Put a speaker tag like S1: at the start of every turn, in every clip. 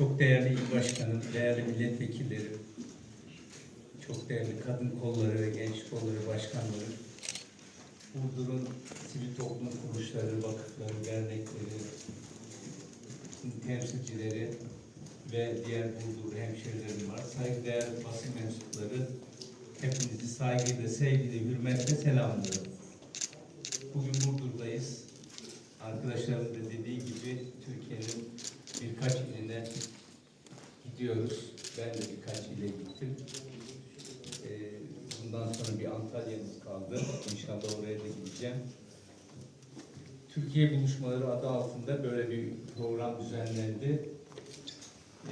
S1: çok değerli il başkanım, değerli milletvekilleri, çok değerli kadın kolları ve genç kolları başkanları, Burdur'un sivil toplum kuruluşları, vakıfları, dernekleri, temsilcileri ve diğer Burdur hemşehrilerim var. Saygıdeğer basın mensupları, hepinizi saygıyla, sevgiyle, hürmetle selamlıyorum. Bugün Burdur'dayız. Arkadaşlarım da dediği gibi Türkiye'nin birkaç iline gidiyoruz. Ben de birkaç ile gittim. Ee, bundan sonra bir Antalya'mız kaldı. İnşallah oraya da gideceğim. Türkiye Buluşmaları adı altında böyle bir program düzenlendi.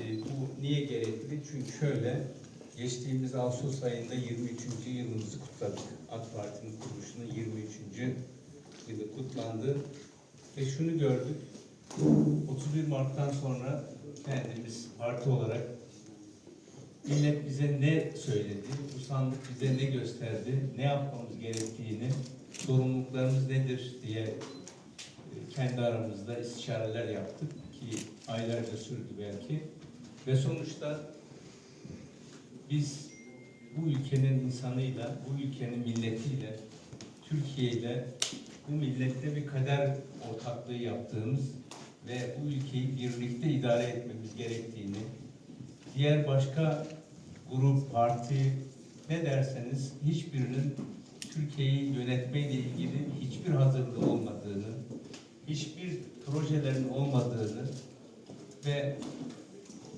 S1: Ee, bu niye gerekli? Çünkü şöyle, geçtiğimiz Ağustos ayında 23. yılımızı kutladık. AK Parti'nin kuruluşunun 23. yılı kutlandı. Ve şunu gördük, 31 Mart'tan sonra kendimiz parti olarak millet bize ne söyledi, bu sandık bize ne gösterdi, ne yapmamız gerektiğini, sorumluluklarımız nedir diye e, kendi aramızda istişareler yaptık ki aylarca sürdü belki. Ve sonuçta biz bu ülkenin insanıyla, bu ülkenin milletiyle, Türkiye ile bu millette bir kader ortaklığı yaptığımız ve bu ülkeyi birlikte idare etmemiz gerektiğini, diğer başka grup, parti ne derseniz hiçbirinin Türkiye'yi yönetmeyle ilgili hiçbir hazırlığı olmadığını, hiçbir projelerin olmadığını ve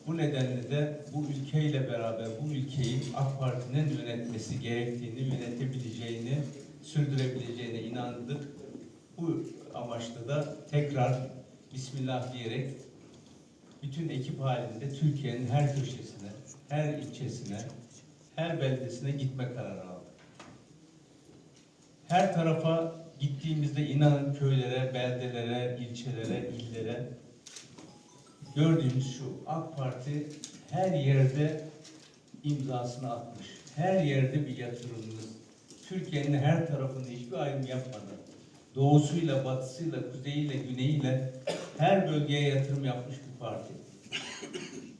S1: bu nedenle de bu ülkeyle beraber bu ülkeyi AK Parti'nin yönetmesi gerektiğini, yönetebileceğini, sürdürebileceğine inandık. Bu amaçla da tekrar Bismillah diyerek bütün ekip halinde Türkiye'nin her köşesine, her ilçesine, her beldesine gitme kararı aldık. Her tarafa gittiğimizde inanın köylere, beldelere, ilçelere, illere gördüğümüz şu AK Parti her yerde imzasını atmış. Her yerde bir yatırımımız. Türkiye'nin her tarafında hiçbir ayrım yapmadan doğusuyla, batısıyla, kuzeyiyle, güneyiyle her bölgeye yatırım yapmış bir parti.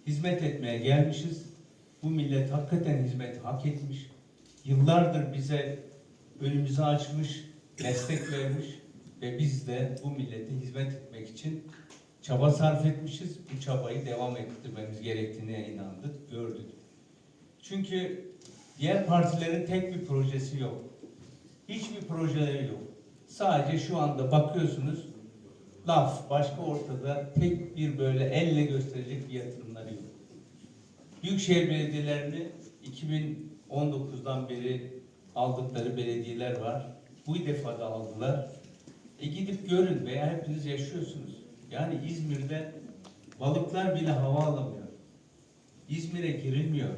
S1: Hizmet etmeye gelmişiz. Bu millet hakikaten hizmet hak etmiş. Yıllardır bize önümüzü açmış, destek vermiş ve biz de bu millete hizmet etmek için çaba sarf etmişiz. Bu çabayı devam ettirmemiz gerektiğine inandık, gördük. Çünkü diğer partilerin tek bir projesi yok. Hiçbir projeleri yok. Sadece şu anda bakıyorsunuz laf başka ortada tek bir böyle elle gösterecek bir yatırımları yok. Büyükşehir belediyelerini 2019'dan beri aldıkları belediyeler var. Bu defa da aldılar. E gidip görün veya hepiniz yaşıyorsunuz. Yani İzmir'de balıklar bile hava alamıyor. İzmir'e girilmiyor.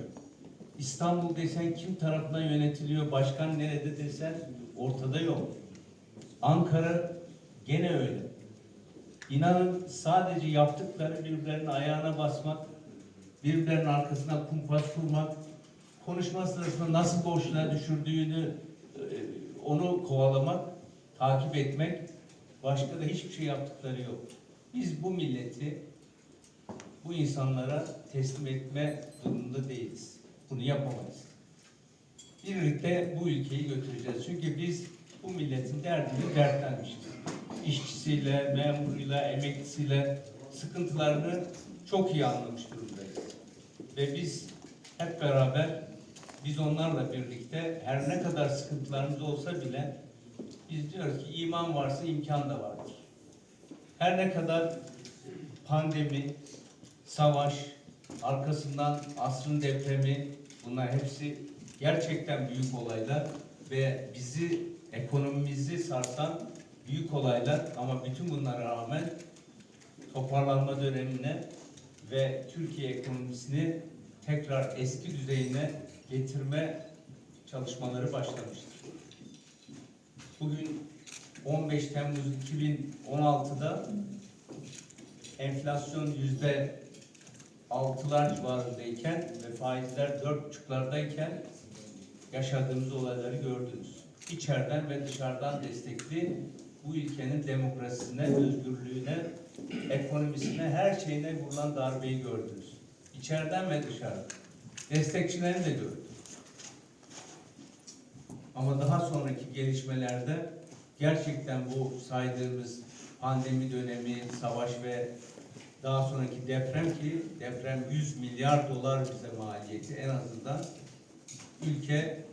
S1: İstanbul desen kim tarafından yönetiliyor, başkan nerede desen ortada yok. Ankara gene öyle. İnanın sadece yaptıkları birbirlerinin ayağına basmak, birbirlerinin arkasına kumpas kurmak, konuşma sırasında nasıl boşluğa düşürdüğünü e, onu kovalamak, takip etmek, başka da hiçbir şey yaptıkları yok. Biz bu milleti bu insanlara teslim etme durumunda değiliz. Bunu yapamayız. Birlikte bu ülkeyi götüreceğiz. Çünkü biz bu milletin derdini dertlenmişiz. İşçisiyle, memuruyla, emeklisiyle sıkıntılarını çok iyi anlamış durumdayız. Ve biz hep beraber biz onlarla birlikte her ne kadar sıkıntılarımız olsa bile biz diyoruz ki iman varsa imkan da vardır. Her ne kadar pandemi, savaş, arkasından asrın depremi bunlar hepsi gerçekten büyük olaylar ve bizi ekonomimizi sarsan büyük olaylar ama bütün bunlara rağmen toparlanma dönemine ve Türkiye ekonomisini tekrar eski düzeyine getirme çalışmaları başlamıştır. Bugün 15 Temmuz 2016'da enflasyon yüzde altılar civarındayken ve faizler dört buçuklardayken yaşadığımız olayları gördünüz. İçeriden ve dışarıdan destekli bu ülkenin demokrasisine, özgürlüğüne, ekonomisine, her şeyine vurulan darbeyi gördünüz. İçeriden ve dışarıdan. Destekçilerini de gördük. Ama daha sonraki gelişmelerde gerçekten bu saydığımız pandemi dönemi, savaş ve daha sonraki deprem ki deprem 100 milyar dolar bize maliyeti en azından ülke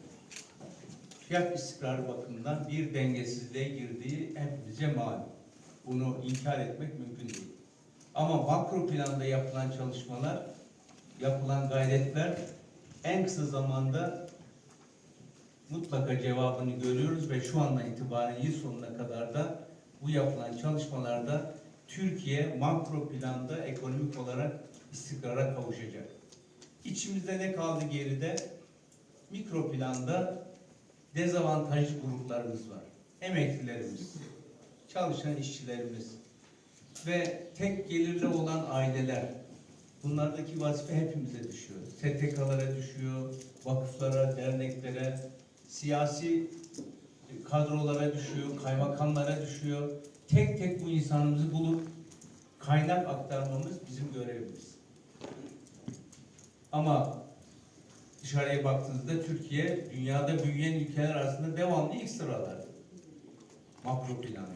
S1: fiyat istikrarı bakımından bir dengesizliğe girdiği hepimize malum. Bunu inkar etmek mümkün değil. Ama makro planda yapılan çalışmalar, yapılan gayretler en kısa zamanda mutlaka cevabını görüyoruz ve şu andan itibaren yıl sonuna kadar da bu yapılan çalışmalarda Türkiye makro planda ekonomik olarak istikrara kavuşacak. İçimizde ne kaldı geride? Mikro planda dezavantajlı gruplarımız var. Emeklilerimiz, çalışan işçilerimiz ve tek gelirli olan aileler. Bunlardaki vazife hepimize düşüyor. STK'lara düşüyor, vakıflara, derneklere, siyasi kadrolara düşüyor, kaymakamlara düşüyor. Tek tek bu insanımızı bulup kaynak aktarmamız bizim görevimiz. Ama dışarıya baktığınızda Türkiye dünyada büyüyen ülkeler arasında devamlı ilk sıralarda. Makro planda.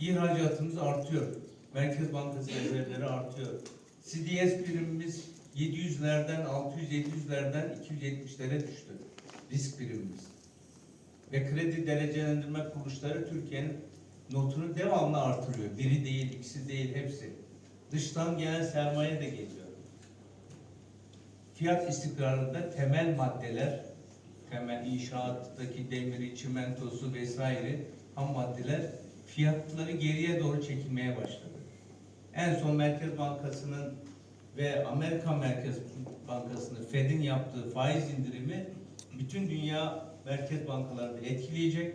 S1: İhracatımız artıyor. Merkez Bankası rezervleri artıyor. CDS primimiz 700'lerden 600-700'lerden 270'lere düştü. Risk primimiz. Ve kredi derecelendirme kuruluşları Türkiye'nin notunu devamlı artırıyor. Biri değil, ikisi değil, hepsi. Dıştan gelen sermaye de geliyor. Fiyat istikrarında temel maddeler, temel inşaattaki demiri, çimentosu vesaire ham maddeler fiyatları geriye doğru çekilmeye başladı. En son Merkez Bankası'nın ve Amerika Merkez Bankası'nın Fed'in yaptığı faiz indirimi bütün dünya merkez bankalarını etkileyecek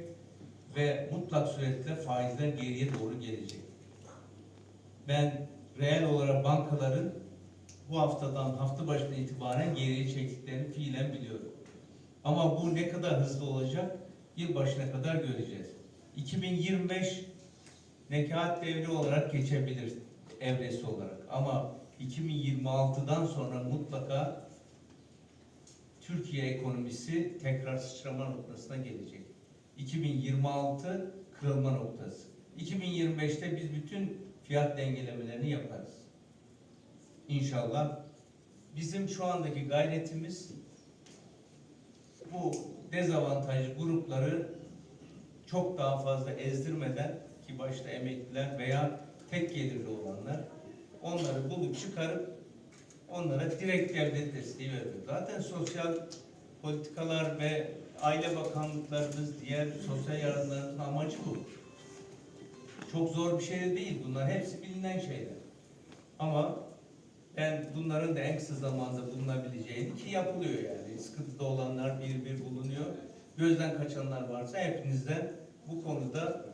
S1: ve mutlak suretle faizler geriye doğru gelecek. Ben reel olarak bankaların bu haftadan hafta başına itibaren geriye çektiklerini fiilen biliyorum. Ama bu ne kadar hızlı olacak yıl başına kadar göreceğiz. 2025 nekaat devri olarak geçebilir evresi olarak ama 2026'dan sonra mutlaka Türkiye ekonomisi tekrar sıçrama noktasına gelecek. 2026 kırılma noktası. 2025'te biz bütün fiyat dengelemelerini yaparız. İnşallah. Bizim şu andaki gayretimiz bu dezavantajlı grupları çok daha fazla ezdirmeden ki başta emekliler veya tek gelirli olanlar onları bulup çıkarıp onlara direkt devlet desteği veriyor. Zaten sosyal politikalar ve aile bakanlıklarımız, diğer sosyal yardımlarımızın amacı bu. Çok zor bir şey de değil. Bunlar hepsi bilinen şeyler. Ama ben bunların da en kısa zamanda bulunabileceğini ki yapılıyor yani. Sıkıntıda olanlar bir bir bulunuyor. Gözden kaçanlar varsa hepinizden bu konuda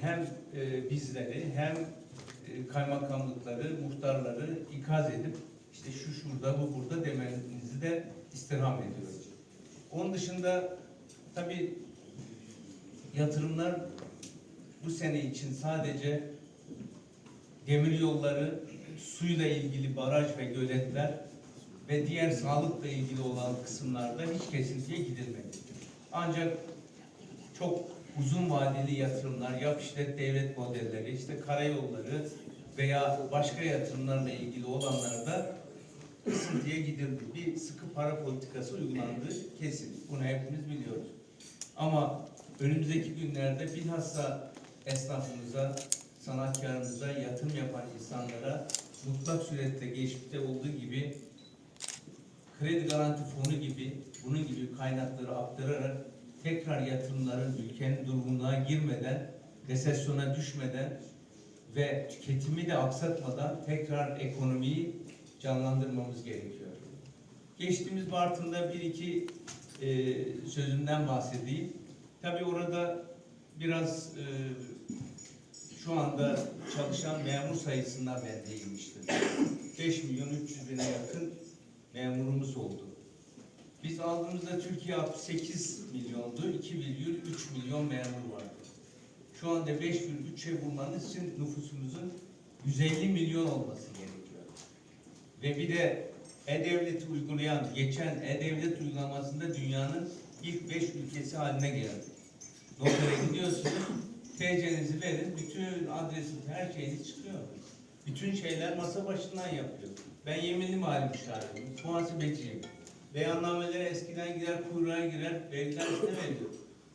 S1: hem e, bizleri hem e, kaymakamlıkları, muhtarları ikaz edip işte şu şurada bu burada demenizi de istirham ediyoruz. Onun dışında tabii yatırımlar bu sene için sadece demir yolları, suyla ilgili baraj ve göletler ve diğer sağlıkla ilgili olan kısımlarda hiç kesintiye gidilmedi. Ancak çok uzun vadeli yatırımlar, yap işlet devlet modelleri, işte karayolları veya başka yatırımlarla ilgili olanlarda kısıntıya gidildi. Bir sıkı para politikası uygulandığı kesin. Bunu hepimiz biliyoruz. Ama önümüzdeki günlerde bilhassa esnafımıza, sanatkarımıza, yatırım yapan insanlara mutlak surette geçmişte olduğu gibi kredi garanti fonu gibi bunun gibi kaynakları aktararak tekrar yatırımların ülkenin durgunluğa girmeden, resesyona düşmeden ve tüketimi de aksatmadan tekrar ekonomiyi canlandırmamız gerekiyor. Geçtiğimiz Bartın'da bir iki e, sözümden bahsedeyim. Tabii orada biraz e, şu anda çalışan memur sayısından ben değinmiştim. 5 milyon 300 bine yakın memurumuz oldu. Biz aldığımızda Türkiye 68 milyondu, 2,3 milyon memur vardı. şu anda 5,3'e bulmanız için nüfusumuzun 150 milyon olması gerekiyor. Ve bir de E-Devlet uygulayan, geçen E-Devlet uygulamasında dünyanın ilk 5 ülkesi haline geldi. Notere gidiyorsunuz, TC'nizi verin, bütün adresiniz, her şeyiniz çıkıyor. Bütün şeyler masa başından yapıyor. Ben yeminli mali müşahirim, muhasebeciyim. Beyannamelere eskiden gider, kuyruğa girer, üstüne veriyor.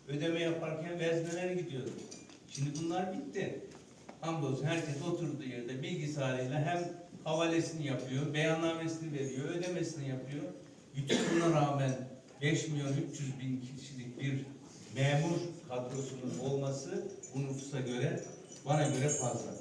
S1: Ödeme yaparken vezneler gidiyordu. Şimdi bunlar bitti. Hamdolsun herkes oturduğu yerde bilgisayarıyla hem havalesini yapıyor, beyannamesini veriyor, ödemesini yapıyor. Bütün buna rağmen 5 milyon 300 bin kişilik bir memur kadrosunun olması bu nüfusa göre bana göre fazla.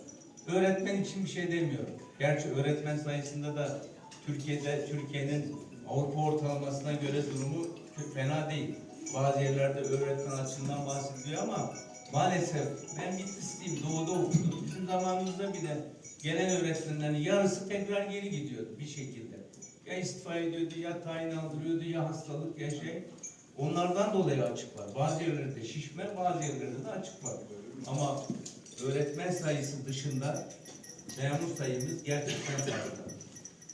S1: Öğretmen için bir şey demiyorum. Gerçi öğretmen sayısında da Türkiye'de Türkiye'nin Avrupa ortalamasına göre durumu çok fena değil. Bazı yerlerde öğretmen açısından bahsediliyor ama maalesef ben Bitlisliyim, doğuda okudum. Bizim zamanımızda bile gelen öğretmenlerin yarısı tekrar geri gidiyordu bir şekilde. Ya istifa ediyordu, ya tayin aldırıyordu, ya hastalık, ya şey. Onlardan dolayı açık var. Bazı yerlerde şişme, bazı yerlerde de açık var. Ama öğretmen sayısı dışında memur sayımız gerçekten fazla.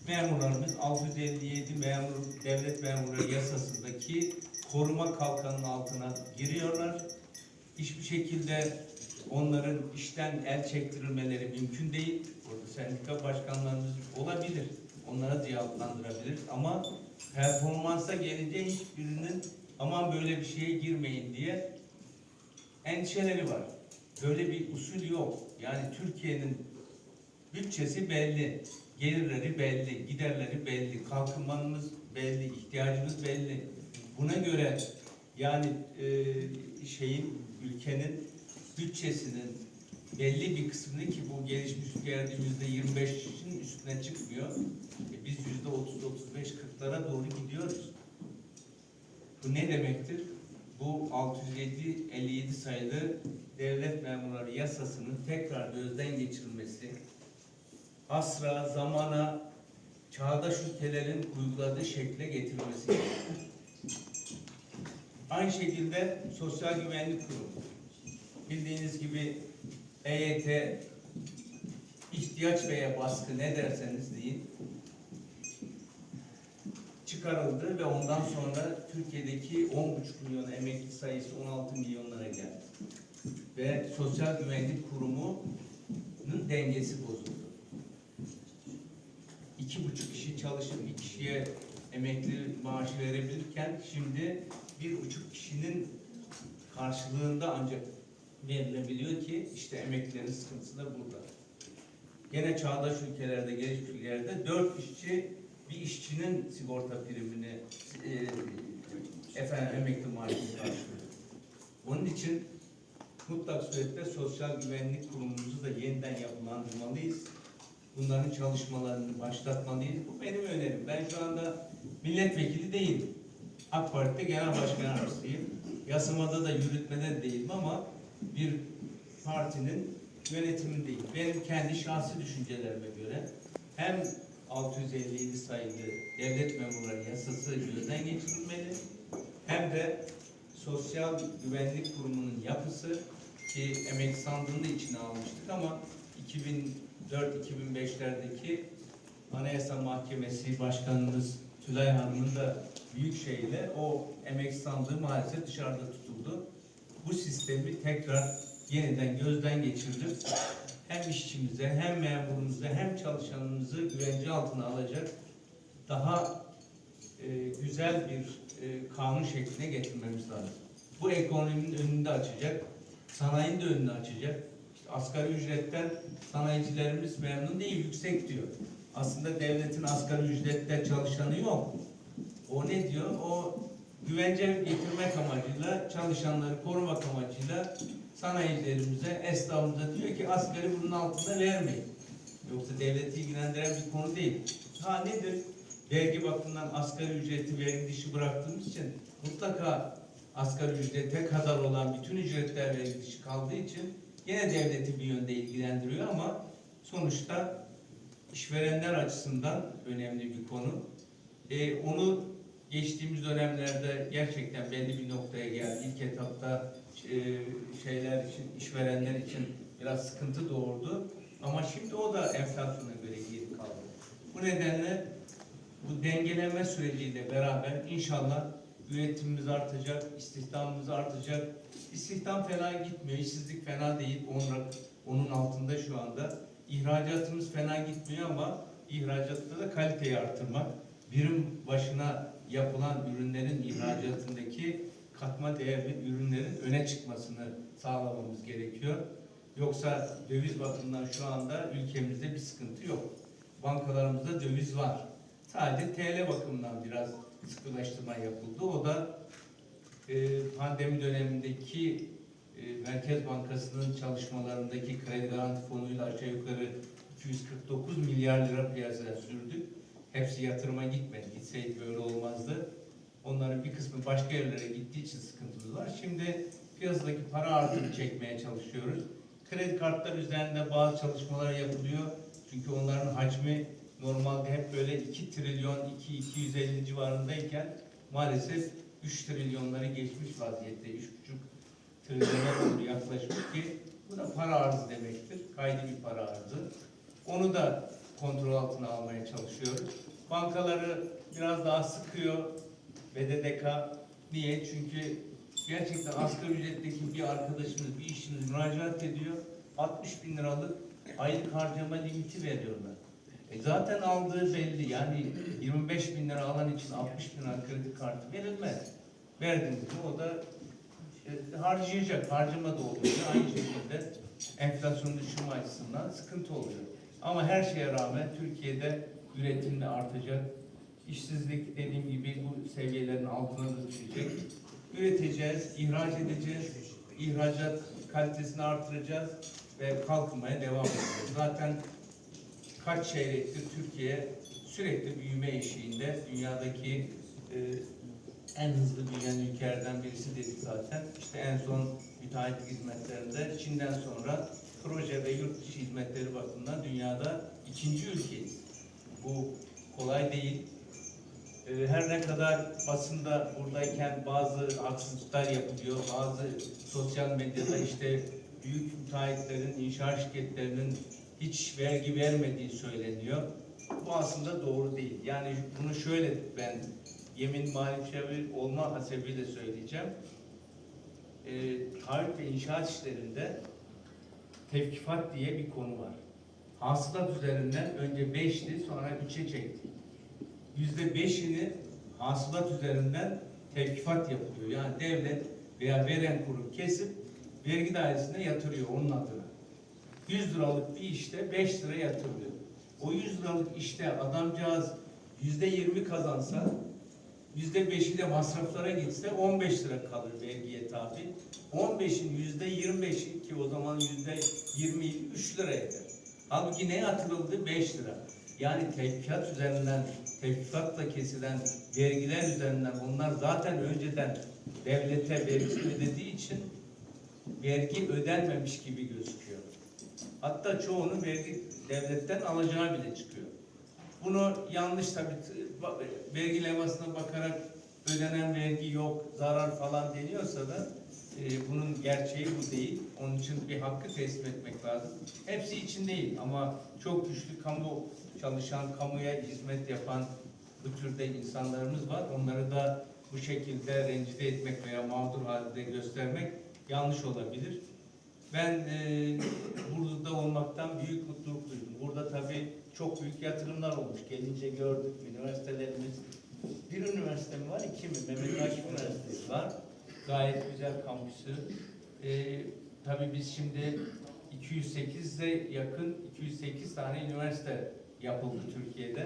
S1: Memurlarımız 657 memur devlet memurları yasasındaki koruma kalkanının altına giriyorlar. Hiçbir şekilde onların işten el çektirilmeleri mümkün değil. Orada sendika başkanlarımız olabilir. Onlara cevaplandırabilir ama performansa gelince hiçbirinin aman böyle bir şeye girmeyin diye endişeleri var. Böyle bir usul yok. Yani Türkiye'nin bütçesi belli, gelirleri belli, giderleri belli, kalkınmamız belli, ihtiyacımız belli. Buna göre yani e, şeyin ülkenin bütçesinin belli bir kısmını ki bu gelişmiş ülkelerde yüzde 25'in üstüne çıkmıyor. E, biz yüzde 30, 35, 40'lara doğru gidiyoruz. Bu ne demektir? Bu 607 57 sayılı devlet memurları yasasının tekrar gözden geçirilmesi, asra, zamana, çağdaş ülkelerin uyguladığı şekle getirilmesi. Aynı şekilde Sosyal Güvenlik Kurumu. Bildiğiniz gibi EYT ihtiyaç veya baskı ne derseniz deyin çıkarıldı ve ondan sonra Türkiye'deki 10,5 milyon emekli sayısı 16 milyonlara geldi. Ve Sosyal Güvenlik Kurumu'nun dengesi bozuldu. İki buçuk kişi çalışıp bir kişiye emekli maaşı verebilirken şimdi bir buçuk kişinin karşılığında ancak verilebiliyor ki işte emeklilerin sıkıntısı da burada. Gene çağdaş ülkelerde, gelişmiş ülkelerde dört işçi bir işçinin sigorta primini e, efendim emekli maaşını karşılıyor. Onun için mutlak surette sosyal güvenlik kurumumuzu da yeniden yapılandırmalıyız. Bunların çalışmalarını başlatmalıyız. Bu benim önerim. Ben şu anda milletvekili değilim. AK Parti'de genel başkan yardımcısıyım. Yasamada da yürütmede de değilim ama bir partinin yönetimindeyim. Benim kendi şahsi düşüncelerime göre hem 657 sayılı devlet memurları yasası gözden geçirilmeli hem de Sosyal Güvenlik Kurumu'nun yapısı ki emek sandığını içine almıştık ama 2004-2005'lerdeki Anayasa Mahkemesi Başkanımız Tülay Hanım'ın da büyük şeyle o emek sandığı maalesef dışarıda tutuldu. Bu sistemi tekrar yeniden gözden geçirdik. Hem işçimize, hem memurumuza, hem çalışanımızı güvence altına alacak daha e, güzel bir e, kanun şekline getirmemiz lazım. Bu ekonominin önünde açacak, sanayinin de önünü açacak. İşte asgari ücretten sanayicilerimiz memnun değil, yüksek diyor. Aslında devletin asgari ücrette çalışanı yok. O ne diyor? O güvence getirmek amacıyla, çalışanları korumak amacıyla sanayicilerimize, esnafımıza diyor ki asgari bunun altında vermeyin. Yoksa devleti ilgilendiren bir konu değil. Ha nedir? Vergi bakımından asgari ücreti vergi dışı bıraktığımız için mutlaka asgari ücrete kadar olan bütün ücretler vergi dışı kaldığı için yine devleti bir yönde ilgilendiriyor ama sonuçta işverenler açısından önemli bir konu. E, onu geçtiğimiz dönemlerde gerçekten belli bir noktaya geldi. İlk etapta şeyler için, işverenler için biraz sıkıntı doğurdu. Ama şimdi o da enflasyona göre geri kaldı. Bu nedenle bu dengeleme süreciyle beraber inşallah üretimimiz artacak, istihdamımız artacak. İstihdam fena gitmiyor, işsizlik fena değil, onun, onun altında şu anda. İhracatımız fena gitmiyor ama ihracatta da kaliteyi artırmak, birim başına yapılan ürünlerin ihracatındaki katma değerli ürünlerin öne çıkmasını sağlamamız gerekiyor. Yoksa döviz bakımından şu anda ülkemizde bir sıkıntı yok. Bankalarımızda döviz var. Sadece TL bakımından biraz sıkılaştırma yapıldı. O da e, pandemi dönemindeki e, Merkez Bankası'nın çalışmalarındaki kredi garanti fonuyla aşağı yukarı 249 milyar lira piyasaya sürdük. Hepsi yatırıma gitmedi. Gitseydi böyle olmazdı. Onların bir kısmı başka yerlere gittiği için sıkıntımız var. Şimdi piyasadaki para artıını çekmeye çalışıyoruz. Kredi kartları üzerinde bazı çalışmalar yapılıyor. Çünkü onların hacmi normalde hep böyle 2 trilyon, 2 250 civarındayken maalesef 3 trilyonları geçmiş vaziyette. 3,5 trilyona doğru yaklaşmış ki bu da para arzı demektir. Kaydı bir para arzı. Onu da kontrol altına almaya çalışıyoruz. Bankaları biraz daha sıkıyor BDDK. Niye? Çünkü gerçekten asgari ücretteki bir arkadaşımız, bir işçimiz müracaat ediyor. 60 bin liralık aylık harcama limiti veriyorlar. E zaten aldığı belli. Yani 25 bin lira alan için 60 bin lira kredi kartı verilmez. Verdiniz mi o da e, harcayacak. Harcama da oluyor. Aynı şekilde enflasyon düşürme açısından sıkıntı oluyor. Ama her şeye rağmen Türkiye'de üretim de artacak. İşsizlik dediğim gibi bu seviyelerin altına düşecek. Üreteceğiz, ihraç edeceğiz. ihracat kalitesini artıracağız ve kalkınmaya devam edeceğiz. Zaten kaç çeyrektir Türkiye sürekli büyüme eşiğinde. Dünyadaki e, en hızlı büyüyen ülkelerden birisi dedik zaten. İşte en son müteahhitlik hizmetlerinde Çin'den sonra proje ve yurt dışı hizmetleri bakımından dünyada ikinci ülkeyiz. Bu kolay değil. Ee, Her ne kadar basında buradayken bazı haksızlıklar yapılıyor, bazı sosyal medyada işte büyük müteahhitlerin, inşaat şirketlerinin hiç vergi vermediği söyleniyor. Bu aslında doğru değil. Yani bunu şöyle ben yemin mali müşavir olma hasebiyle söyleyeceğim. Ee, taahhüt ve inşaat işlerinde tevkifat diye bir konu var. Hasılat üzerinden önce 5'ti sonra 3'e çektik. Yüzde beşini hasılat üzerinden tevkifat yapılıyor. Yani devlet veya veren kurum kesip vergi dairesine yatırıyor onun adına. 100 liralık bir işte 5 lira yatırılıyor. O 100 liralık işte adamcağız yüzde 20 kazansa yüzde beşi de masraflara gitse 15 lira kalır vergiye tabi. 15'in yüzde 25'i ki o zaman yüzde 20 3 lira eder. Halbuki ne yatırıldı? 5 lira. Yani tevkiat üzerinden, tevkifatla kesilen vergiler üzerinden onlar zaten önceden devlete vergi ödediği için vergi ödenmemiş gibi gözüküyor. Hatta çoğunun vergi devletten alacağı bile çıkıyor. Bunu yanlış tabii vergi levhasına bakarak ödenen vergi yok, zarar falan deniyorsa da e, bunun gerçeği bu değil. Onun için bir hakkı teslim etmek lazım. Hepsi için değil ama çok güçlü kamu çalışan, kamuya hizmet yapan bu türde insanlarımız var. Onları da bu şekilde rencide etmek veya mağdur halde göstermek yanlış olabilir. Ben e, burada olmaktan büyük mutluluk duydum. Burada tabii çok büyük yatırımlar olmuş. Gelince gördük üniversitelerimiz. Bir üniversite mi var, iki mi? Mehmet Akif Üniversitesi var. Gayet güzel kampüsü. E, tabii biz şimdi 208'e yakın 208 tane üniversite yapıldı Türkiye'de.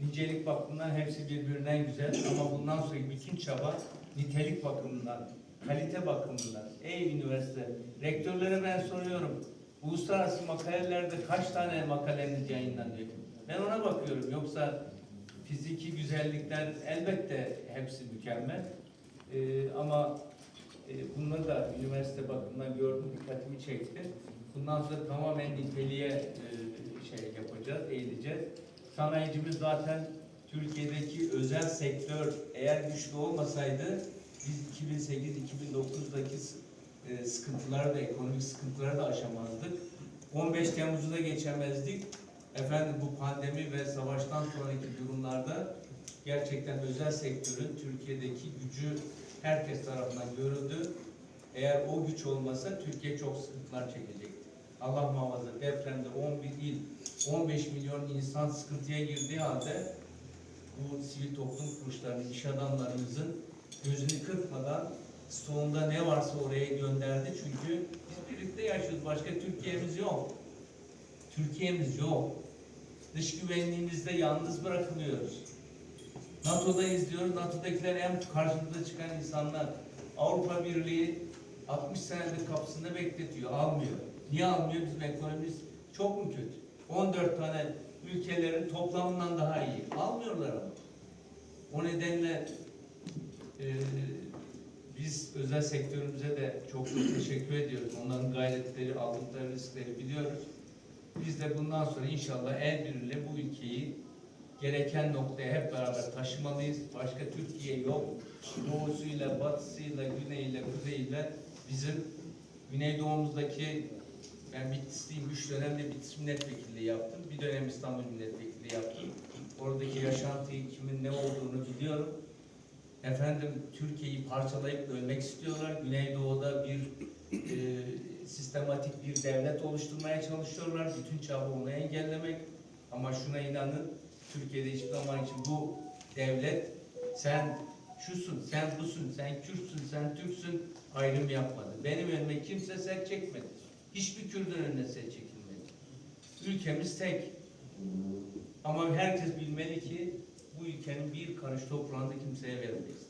S1: Nicelik bakımından hepsi birbirinden güzel ama bundan sonraki bütün çaba nitelik bakımından, kalite bakımından. Ey üniversite, rektörlere ben soruyorum. Uluslararası makalelerde kaç tane makaleniz yayınlanıyor? Ben ona bakıyorum. Yoksa fiziki güzellikler elbette hepsi mükemmel. Ee, ama e, bunları da üniversite bakımından gördüm, dikkatimi çekti. Bundan sonra tamamen niteliğe e, şey yapacağız, eğileceğiz. Sanayicimiz zaten Türkiye'deki özel sektör eğer güçlü olmasaydı biz 2008-2009'daki e, sıkıntıları da ekonomik sıkıntıları da aşamazdık. 15 Temmuz'u da geçemezdik. Efendim bu pandemi ve savaştan sonraki durumlarda gerçekten özel sektörün Türkiye'deki gücü herkes tarafından görüldü. Eğer o güç olmasa Türkiye çok sıkıntılar çekecekti. Allah muhafaza depremde 11 il, 15 milyon insan sıkıntıya girdiği halde bu sivil toplum kuruluşlarının, iş adamlarımızın gözünü kırpmadan stoğunda ne varsa oraya gönderdi. Çünkü biz birlikte yaşıyoruz. Başka Türkiye'miz yok. Türkiye'miz yok. Dış güvenliğimizde yalnız bırakılıyoruz. NATO'dayız diyoruz. NATO'dakiler en karşımıza çıkan insanlar. Avrupa Birliği 60 senedir kapısında bekletiyor. Almıyor. Niye almıyor? Bizim ekonomimiz çok mu kötü? 14 tane ülkelerin toplamından daha iyi. Almıyorlar ama. O nedenle e, biz özel sektörümüze de çok çok teşekkür ediyoruz. Onların gayretleri, aldıkları riskleri biliyoruz. Biz de bundan sonra inşallah el birliğiyle bu ülkeyi gereken noktaya hep beraber taşımalıyız. Başka Türkiye yok. Doğusuyla, batısıyla, güneyiyle, kuzeyiyle bizim Güneydoğumuzdaki ben Bitlisliyim. Üç dönemde Bitlis milletvekilliği yaptım. Bir dönem İstanbul milletvekilliği yaptım. Oradaki yaşantıyı kimin ne olduğunu biliyorum. Efendim Türkiye'yi parçalayıp bölmek istiyorlar. Güneydoğu'da bir e, sistematik bir devlet oluşturmaya çalışıyorlar. Bütün çaba onu engellemek. Ama şuna inanın Türkiye'de hiçbir zaman için bu devlet sen şusun, sen busun, sen Kürtsün, sen Türksün ayrım yapmadı. Benim önüme kimse set çekmedi. Hiçbir Kürt'ün önüne set çekilmedi. Ülkemiz tek. Ama herkes bilmeli ki bu ülkenin bir karış toprağını kimseye veremeyiz.